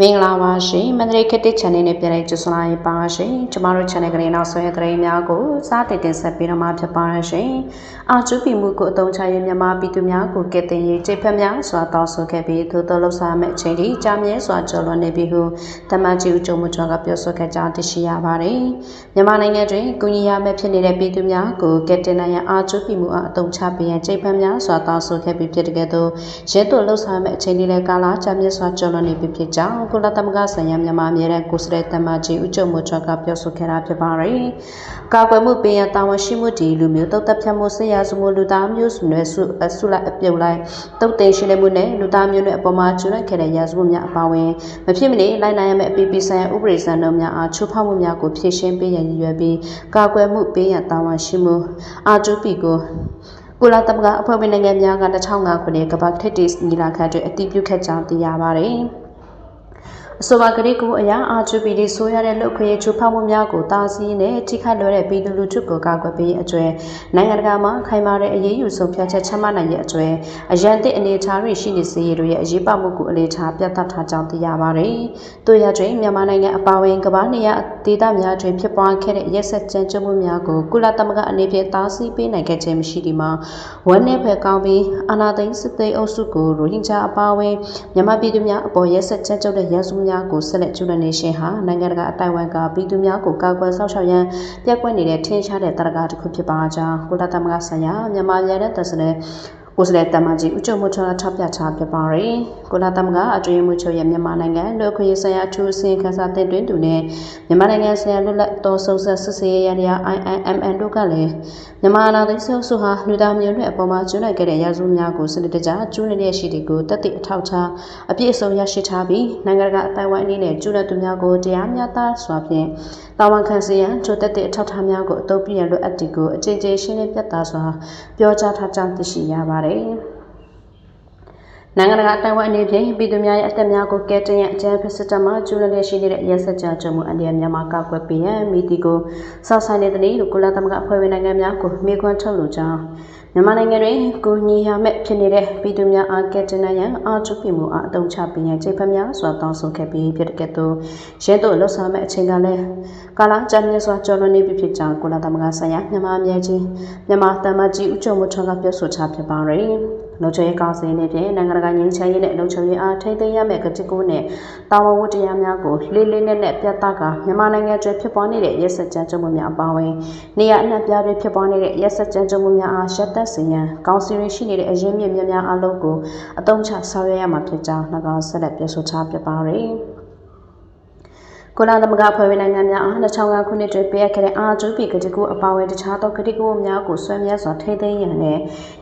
မင်္ဂလာပါရှင်မန္တလေးခက်တစ် channel နဲ့ပြန်လည်ကြိုဆိုလိုက်ပါရှင်ကျမတို့ channel ကလေးနောက်ဆွဲသတင်းများကိုစားတင်တင်ဆက်ပေးတော့မှာဖြစ်ပါရှင်အာကျူပီမှုကိုအသုံးချရမြန်မာပြည်သူများကိုကဲ့တင်ရေးစိတ်ဖက်များစွာတောင်းဆိုခဲ့ပြီးသို့တော်လှဆာမဲ့အချိန်ဒီကြာမြဲစွာကျော်လွန်နေပြီဟုတမန်ကြီးဦးကျုံမှုကျော်ကပြောဆိုခဲ့ကြောင်းသိရှိရပါတယ်မြန်မာနိုင်ငံတွင်ကုညီရမဲ့ဖြစ်နေတဲ့ပြည်သူများကိုကဲ့တင်နိုင်ရန်အာကျူပီမှုအားအသုံးချပေးရန်စိတ်ဖက်များစွာတောင်းဆိုခဲ့ပြီးဖြစ်တဲ့ကဲ့သို့ရဲတို့လှဆာမဲ့အချိန်ဒီလည်းကာလာကြာမြဲစွာကျော်လွန်နေပြီဖြစ်ကြောင်းကုလသမဂ္ဂဆိုင်ရာမြန်မာအမြဲတမ်းကိုယ်စားလှယ်တမန်ကြီးဦးကျုံမိုးချောကပြောဆိုခဲ့တာဖြစ်ပါတယ်။ကာကွယ်မှုပေးရန်တာဝန်ရှိမှုဒီလူမျိုးတုတ်သက်ဖြတ်မှုဆရာစုမှုလူသားမျိုးစုနွယ်စုအစုလိုက်အပြုတ်လိုက်တုတ်သိမ်းရှင်းလင်းမှုနဲ့လူသားမျိုးနွယ်အပေါ်မှာကျွမ်းခဲ့တဲ့ရာဇဝတ်များအပါအဝင်မဖြစ်မနေလိုက်နိုင်ရမယ့်အပိပိဆိုင်ရာဥပဒေစံတော်များအားချိုးဖောက်မှုများကိုဖြေရှင်းပေးရန်ရည်ရွယ်ပြီးကာကွယ်မှုပေးရန်တာဝန်ရှိမှုအာတူပီကိုကုလသမဂ္ဂအဖွဲ့ဝင်နိုင်ငံများက2005ခုနှစ်ကမ္ဘာထက်တီညီလာခံတွင်အတည်ပြုခဲ့ကြောင်းသိရပါတယ်။ အဆိုပါကတိကူအရာ RGPD ဆိုရတဲ့လူခွင့်ချိုးဖောက်မှုများကိုတားဆီးနဲ့ထိခိုက်လွယ်တဲ့ပြည်သူလူထုကိုကာကွယ်ပေးအကျွဲနိုင်ငံတကာမှာခိုင်မာတဲ့အရေးယူဆုံးဖြတ်ချက်ချမှတ်နိုင်ရဲ့အကျွဲအရန်တဲ့အနေအထားတွေရှိနေစေရတို့ရဲ့အရေးပမှုကိုအလေးထားပြသထားကြောင်းသိရပါတယ်။တို့ရတွင်မြန်မာနိုင်ငံအပါအဝင်ကမ္ဘာနေရဒေသများတွင်ဖြစ်ပွားခဲ့တဲ့ရက်ဆက်ကြမ်းကြုတ်မှုများကိုကုလသမဂ္ဂအနေဖြင့်တားဆီးပေးနိုင်ခဲ့ခြင်းမရှိဒီမှာဝန်내ဖက်ကောင်းပြီးအာနာသိန်းစစ်သိမ်းအုပ်စုကိုရိုဟင်ဂျာအပါအဝင်မြန်မာပြည်သူများအပေါ်ရက်ဆက်ကြမ်းကြုတ်တဲ့ရန်စုများများကိုဆက်လက်ကျူးလွန်နေခြင်းဟာနိုင်ငံတကာအတိုင်းအဝန်ကပြည်သူများကိုကာကွယ်စောင့်ရှောက်ရန်ပြက်ကွက်နေတဲ့ထင်ရှားတဲ့တရားတစ်ခုဖြစ်ပါကြောင်းကုလသမဂ္ဂဆိုင်ရာမြန်မာပြည်ရဲ့တပ်စတဲ့ကိုယ်စားလှယ်တမန်ကြီးဦးကျော်မိုးချောထောက်ပြချပြပါရယ် ကုလသမဂ္ဂအကျွေးမှုချုပ်ရဲ့မြန်မာနိုင်ငံလူခွင့်ဆိုင်ရာအထူးအစည်းခန်းစာတင်သွင်းသူနဲ့မြန်မာနိုင်ငံဆိုင်ရာလွတ်လပ်တော်စုံဆက်စစ်ဆေးရရ IIMN တို့ကလည်းမြန်မာနာသိဆုစုဟာလူသားမျိုးနွယ်အပေါ်မှာကျွမ်းနိုင်ခဲ့တဲ့ရာဇဝတ်များကိုစနစ်တကျကျူးလွန်တဲ့ရှိတွေကိုတက်တဲ့အထောက်ထားအပြည့်အစုံရရှိထားပြီးနိုင်ငံတကာအတိုင်းအဝိုင်းအနေနဲ့ကျူးလွန်သူများကိုတရားမျှတစွာဖြင့်တာဝန်ခံစေရန်ချိုတက်တဲ့အထောက်ထားများကိုအသုံးပြုရန်လိုအပ်သည်ကိုအကြိမ်ကြိမ်ရှင်းလင်းပြသစွာပြောကြားထားကြောင်းသိရှိရပါတယ်။ နိုင်ငံတကာတိုင်ဝမ်အနေဖြင့်ပြည်သူများရဲ့အသက်များကိုကဲတင်ရန်အကြမ်းဖက်စစ်တပ်မှကျူးလွန်လျက်ရှိနေတဲ့ရဲစက်ကြကြမှုအန္တရာယ်များမှာကောက်ွယ်ပေးရန်မိတီကိုစောင့်ဆိုင်နေတဲ့နည်းကုလသမဂ္ဂအဖွဲ့ဝင်နိုင်ငံများကိုမေခွန်းထုတ်လိုကြောင်းမြန်မာနိုင်ငံတွင်ကိုညီရမဲ့ဖြစ်နေတဲ့ပြည်သူများအားကဲတင်နိုင်ရန်အာချုပ်ပြမှုအားအသုံးချပေးရန်ချိန်ဖက်များစွာတောင်းဆိုခဲ့ပြီးဖြစ်တဲ့ကဲ့သို့ရဲတို့လှုပ်ဆောင်မဲ့အချိန်ကလည်းကာလကြာမြင့်စွာကျော်လွန်နေပြီဖြစ်ကြောင်းကုလသမဂ္ဂဆိုင်ရာမြန်မာအမြဲကြီးမြန်မာတမ္မကြီးဦးကျော်မိုးထွန်းကပြောဆိုချဖြစ်ပါရယ်လုံခြုံရေးကောင်စီအနေဖြင့်နိုင်ငံတကာငြိမ်းချမ်းရေးနဲ့လုံခြုံရေးအားထိန်းသိမ်းရမယ့်ကတိကိုနဲ့တာဝန်ဝတ္တရားများကိုလေးလေးနက်နက်ပြသကမြန်မာနိုင်ငံကျွဲဖြစ်ပေါ်နေတဲ့ရက်စက်ကြမ်းကြုတ်မှုများအပါအဝင်နေရအနှံ့ပြားတွေဖြစ်ပေါ်နေတဲ့ရက်စက်ကြမ်းကြုတ်မှုများအားရှက်သက်စေရန်ကောင်စီရရှိနေတဲ့အရင်းမြစ်များများအလုံးကိုအသုံးချဆောင်ရွက်ရမှာဖြစ်ကြောင်း၎င်းဆက်လက်ပြောဆိုထားပြပါရယ် ကုလသမဂ္ဂဖွဲ့ဝင်နိုင်ငံများအား2005ခုနှစ်တွင်ပေးအပ်ခဲ့တဲ့အာဂျူပီကတိကူအပါအဝင်တခြားသောကတိကူများကိုဆွဲမြဲစွာထိသိမ်းရန်နဲ့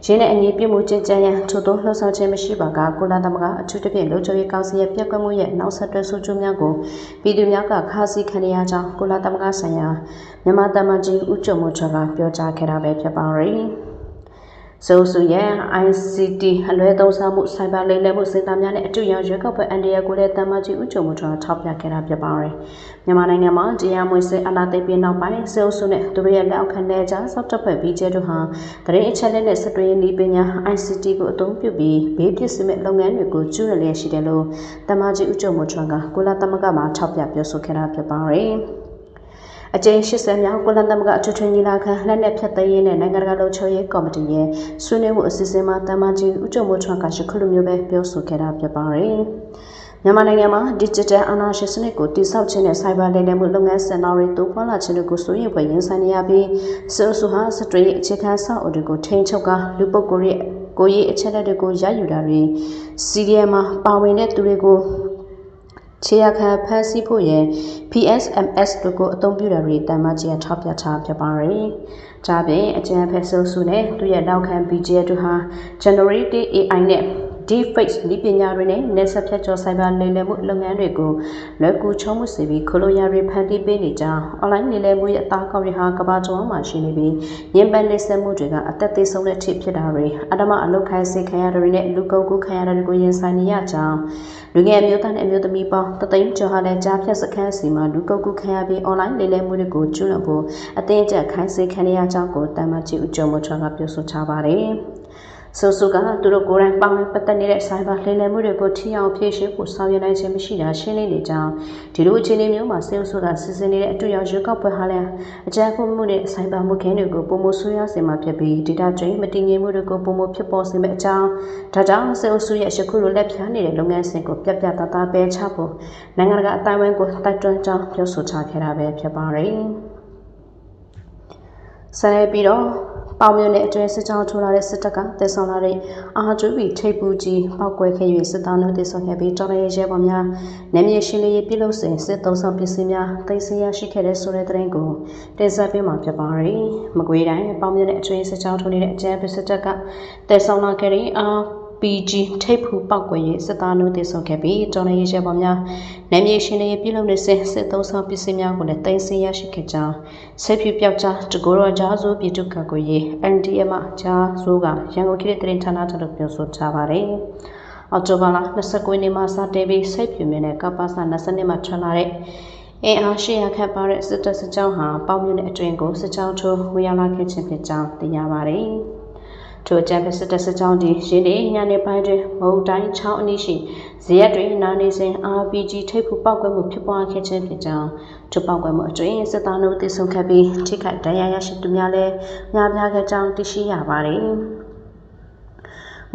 ရင်းနဲ့အညီပြမှုကျင့်ကြံရန်ထို့သောလှုပ်ဆောင်ခြင်းမရှိပါကကုလသမဂ္ဂအထူးသဖြင့်လူချိုရေးကောင်စီရဲ့ပြက်ကွက်မှုရဲ့နောက်ဆက်တွဲဆိုးကျိုးများကိုပြည်သူများကခါးစည်းခံရကြောင်းကုလသမဂ္ဂဆိုင်ရာမြန်မာတမန်ကြီးဦးကျော်မိုးချောကပြောကြားခဲ့တာပဲဖြစ်ပါရယ်။ ဆိုစုရဲ့ ICT အလွဲသုံးစားမှုစိုက်ဘာလိမ်လည်မှုစင်တာများနဲ့အတူရောရွေးကောက်ပွဲအန်ဒီယာကိုလည်းတမ္မကြီးဦးချုံမှုထွန်းထောက်ပြခဲ့တာဖြစ်ပါတယ်။မြန်မာနိုင်ငံမှာတရားမဝင်စစ်အလားသိပြီးနောက်ပိုင်းဆိုစုနဲ့သူတို့ရဲ့လက်အောက်ခံတဲ့ကြားစောက်တပ်ဖွဲ့ပြီးကျဲတို့ဟာတရင်အချက်လက်နဲ့စတွင်းနည်းပညာ ICT ကိုအသုံးပြုပြီးဘေးပစ္စည်းမဲ့လုပ်ငန်းတွေကိုကျူးလွန်လျက်ရှိတယ်လို့တမ္မကြီးဦးချုံမှုထွန်းကကုလသမဂ္ဂမှာထောက်ပြပြောဆိုခဲ့တာဖြစ်ပါတယ်။ အကြိမ်80မြောက်ကုလသမဂ္ဂအထွေထွေညီလာခံလက်နက်ဖြတ်သိမ်းရေးနဲ့နိုင်ငံတကာလုံခြုံရေးကော်မတီရဲ့ဆွေးနွေးမှုအစီအစဉ်မှာတမန်ကြီးဦးကျော်မိုးထွန်းကရှခုလိုမျိုးပဲပြောဆိုခဲ့တာဖြစ်ပါတယ်။မြန်မာနိုင်ငံမှာ digital အာဏာရှင်စနစ်ကိုတိစောက်ခြင်းနဲ့ cyber လိမ်လည်မှုလုပ်ငန်းစင်တာတွေတိုးပွားလာခြင်းတို့ကိုစိုးရိမ်ဖွယ်ရင်ဆိုင်နေရပြီးစစ်အုပ်ဟာစတရီအခြေခံဆောက်အုပ်တွေကိုထိန်းချုပ်ကလူပုဂ္ဂိုလ်ရဲ့ကိုယ်ရေးအချက်အလက်တွေကိုရယူတာတွေ CDM မှာပါဝင်တဲ့သူတွေကို ခြေရခံဖမ်းဆီးဖို့ရန် PSMS တို့ကိုအသုံးပြုတာတွေတန်မကြီးထောက်ပြထားဖြစ်ပါတယ်။ဒါပြင်အကြံဖက်ဆိုးစုနဲ့သူရဲ့နောက်ခံ BGA တို့ဟာ Generative AI နဲ့ deepfake နည်းပညာတွေနဲ့နေဆက်ဖြတ်ကျော်ဆိုင်ဘာလိမ်လည်မှုလုပ်ငန်းတွေကိုလွယ်ကူချုံးမှုစေပြီးခလိုယာတွေဖန်တီးပေးနေကြောင်း online လိမ်လည်မှုရဲ့အသားကောက်တွေဟာကမ္ဘာကျော်မှာရှိနေပြီးညင်ပန်းနေဆက်မှုတွေကအသက်သေးဆုံးတဲ့အထိဖြစ်တာတွေအတမအလုတ်ခိုင်းစေခံရတာတွေနဲ့လူကုန်ကူးခံရတာတွေကိုရင်ဆိုင်နေရကြောင်းလူငယ်အမျိုးသားနဲ့အမျိုးသမီးပေါင်းတသိန်းကျော်ဟာလည်းကြားဖြတ်စခန်းစီမှာလူကုန်ကူးခံရပြီး online လိမ်လည်မှုတွေကိုကျူးလွန်ဖို့အသင်းကျခိုင်းစေခံရကြောင်းကိုတမန်ကြီးဦးကျော်မိုးချောကပြောဆိုထားပါတယ်။ ဆိုဆိုကသူတို့ကိုယ်တိုင်ပါဝင်ပတ်သက်နေတဲ့ဆိုင်ဘာလှည့်လည်မှုတွေကိုထိအောင်ဖြည့်ရှင်းဖို့ဆောင်ရွက်နိုင်ခြင်းမရှိတာရှင်းလင်းနေကြောင်းဒီလိုအခြေအနေမျိုးမှာစေအုပ်စုကစစ်စင်နေတဲ့အတူရောက်ရွေးကောက်ပွဲဟာလည်းအကြမ်းဖက်မှုနဲ့ဆိုင်ဘာမှုခင်းတွေကိုပုံမဆိုးရစေမှာဖြစ်ပြီးဒေတာကျွင်းမတည်ငြိမ်မှုတွေကိုပုံမဖြစ်ပေါ်စေမယ့်အကြောင်းဒါကြောင့်စေအုပ်စုရဲ့ရှခုလိုလက်ဖြားနေတဲ့လုပ်ငန်းစဉ်ကိုပြတ်ပြတ်သားသားပဲချဖို့နိုင်ငံတကာအတိုင်းအဝန်ကိုတိုက်တွန်းကြောင်းပြောဆိုထားခဲ့တာပဲဖြစ်ပါတယ် ဆက်လက်ပြီးတော့ပေါမြနဲ့အတွင်းစစ်ကြောင်းထိုးလာတဲ့စစ်တပ်ကတပ်ဆောင်လာတဲ့အာဂျူဘီထိပ်ပူကြီးပောက်ကွဲခဲ့၍စစ်သားတို့တပ်ဆောင်ခဲ့ပြီးတော်ရရဲပေါ်များနာမည်ရှင်းလေးပြုလုပ်စဉ်စစ်သုံးဆောင်ပစ္စည်းများတိုက်စီရရှိခဲ့တဲ့ဆိုတဲ့တဲ့ကိုတင်ဆက်ပေးမှာဖြစ်ပါရယ်မကွေးတိုင်းပေါမြနဲ့အတွင်းစစ်ကြောင်းထိုးနေတဲ့အကြမ်းဖက်စစ်တပ်ကတပ်ဆောင်လာခဲ့တဲ့အာ PG ထိပ်ဖူပောက်ကွယ်ရေးစစ်သားတို့တည်ဆုံခဲ့ပြီးတော်နေရေးရဲပေါ်များနာမည်ရှင်တွေပြုလုပ်နေစဉ်စစ်သုံးဆောင်ပစ္စည်းများကိုလည်းတင်ဆက်ရရှိခဲ့ကြောင်းဆက်ဖြူပြောက်ကြားတကိုယ်တော်ကြားစိုးပြည်သူ့ကကိုရေး NDM ကြားစိုးကရန်ကုန်ခေတ်တရင်ဌာနတို့ပြောဆိုထားပါတယ်။အော်တိုဘာလ29နေ့မှာစတင်ပြီးဆက်ဖြူမြင်းနဲ့ကပ္ပစာ20နှစ်မှာထွက်လာတဲ့အင်အားရှိရခတ်ပါတဲ့စစ်တပ်စစ်ကြောင်းဟာပေါမြင့်တဲ့အတွင်ကိုစစ်ကြောင်းထိုးဝင်ရောက်လာခဲ့ခြင်းဖြစ်ကြောင်းသိရပါတယ်။ ထို့အကြံဖက်စစ်တပ်စစ်ကြောင်းဒီရင်းနေညနေပိုင်းတွင်မုံတိုင်းချောင်းအနီးရှိဇရက်တွင်နာနေစဉ် RPG ထိပ်ဖူပောက်ကွဲမှုဖြစ်ပွားခဲ့ခြင်းဖြစ်ကြောင်းထိုပောက်ကွဲမှုအတွင်းစစ်သားတို့တည်ဆုံခဲ့ပြီးထိခိုက်ဒဏ်ရာရရှိသူများလည်းများပြားခဲ့ကြောင်းသိရှိရပါတယ်။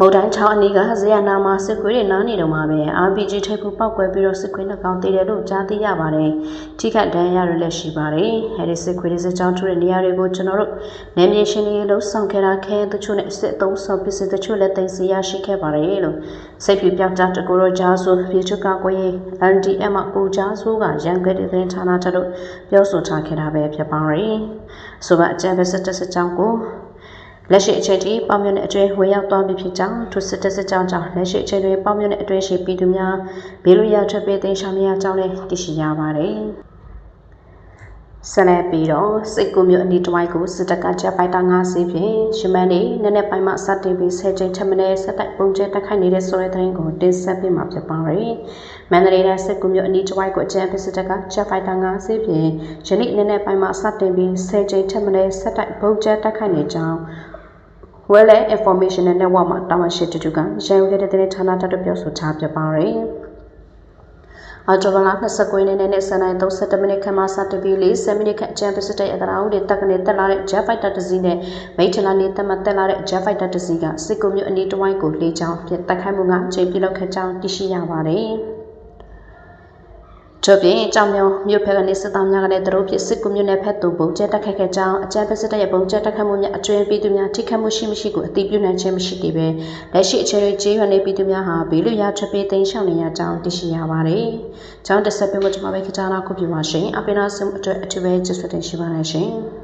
မုတ်တိုင်းချောင်းအနီးကဇေယနာမှာစစ်ခွေးတွေနားနေတော့မှာပဲ RPG ထိပ်ဖူပောက်ကွဲပြီးတော့စစ်ခွေးနှကောင်တည်တယ်လို့ကြားသိရပါတယ်။ထိခိုက်ဒဏ်ရာရလည်းရှိပါတယ်။အဲဒီစစ်ခွေးတွေစစ်ကြောင်းထူတဲ့နေရာတွေကိုကျွန်တော်တို့နယ်မြေရှင်းလင်းရေးလှုပ်ဆောင်ခဲ့တာခဲတချို့နဲ့စစ်သုံးဆောင်ပစ္စည်းတချို့လည်းတင်စီရရှိခဲ့ပါတယ်လို့စိတ်ပြပြောင်းကြတကူရောကြားဆိုပြေချကကွေး NDM မှာကိုကြားဆိုကရန်ကုန်တဲ့ဌာနထတို့ပြောဆိုထားခဲ့တာပဲဖြစ်ပါတယ်။ဆိုပါအကြံပဲစစ်တပ်စစ်ကြောင်းကို လက်ရှိအချိန်ထိပေါမြင့်တဲ့အတွင်းဝင်ရောက်သွားပြီဖြစ်ကြောင်းသူစစ်တပ်စစ်ကြောင်းကြောင့်လက်ရှိအချိန်တွင်ပေါမြင့်တဲ့အတွင်းရှိပြည်သူများဘေးလွရာထွက်ပြေးသိမ်းရှောင်နေရကြောင်းလည်းသိရှိရပါတယ်။ဆက်လက်ပြီးတော့စိတ်ကူမျိုးအနီးတစ်ဝိုက်ကိုစစ်တပ်ကချက်ပိုက်တာ၅စီးဖြင့်ရှမန်းနေနည်းနည်းပိုင်းမှစတင်ပြီးဆယ်ချိန်ထက်မနည်းဆက်တိုက်ပုံကျဲတက်ခိုက်နေတဲ့ဆိုတဲ့သတင်းကိုတင်ဆက်ပေးမှာဖြစ်ပါတယ်။မန္တလေးတိုင်းစစ်ကူမျိုးအနီးတစ်ဝိုက်ကိုအကြံပေးစစ်တပ်ကချက်ပိုက်တာ၅စီးဖြင့်ယနေ့နည်းနည်းပိုင်းမှစတင်ပြီးဆယ်ချိန်ထက်မနည်းဆက်တိုက်ပုံကျဲတက်ခိုက်နေကြောင်း Well Information Network မှာတာဝန်ရှိသူကရန်ကုန်တဲ့တဲ့ဌာနတက်ပြောဆိုထားပြပါတယ်။အော်တိုဘာလ29ရက်နေ့နဲ့စနေ37မိနစ်ခန့်မှစတင်ပြီး40မိနစ်ခန့်အကြံပစစ်တဲ့အတရာဦးတွေတက်ကနေတက်လာတဲ့ Jet Fighter တစ်စီးနဲ့မိထလာနေတက်မှတက်လာတဲ့ Jet Fighter တစ်စီးကစစ်ကုမျိုးအနီးတစ်ဝိုင်းကိုလေးချောင်းပြတက်ခိုက်မှုကအချိန်ပြလောက်ခဲ့ကြောင်းသိရှိရပါတယ်။ ထို့ပြင်ကြောင်မြောင်မြို့ဖက်ကနေစစ်သားများကလည်းသူတို့ဖြစ်စစ်ကူမြို့နယ်ဖက်သို့ပုံကျဲတက်ခတ်ခဲ့ကြောင်းအကြမ်းဖက်စစ်တပ်ရဲ့ပုံကျဲတက်ခတ်မှုများအတွင်ပြည်သူများထိခိုက်မှုရှိမရှိကိုအသိပြုနိုင်ခြင်းမရှိသေးပဲလက်ရှိအခြေအနေကျေးရွာနေပြည်သူများဟာဘေးလွတ်ရာထွက်ပြေးသိမ်းရှောင်နေရကြောင်းသိရှိရပါတယ်။ကျောင်းတက်ဆက်ပေးဖို့ကျွန်မပဲခကြနာခုပြပါရှင်။အပိနာစမ်အတွက်အထူးပဲကျေးဇူးတင်ရှိပါတယ်ရှင်။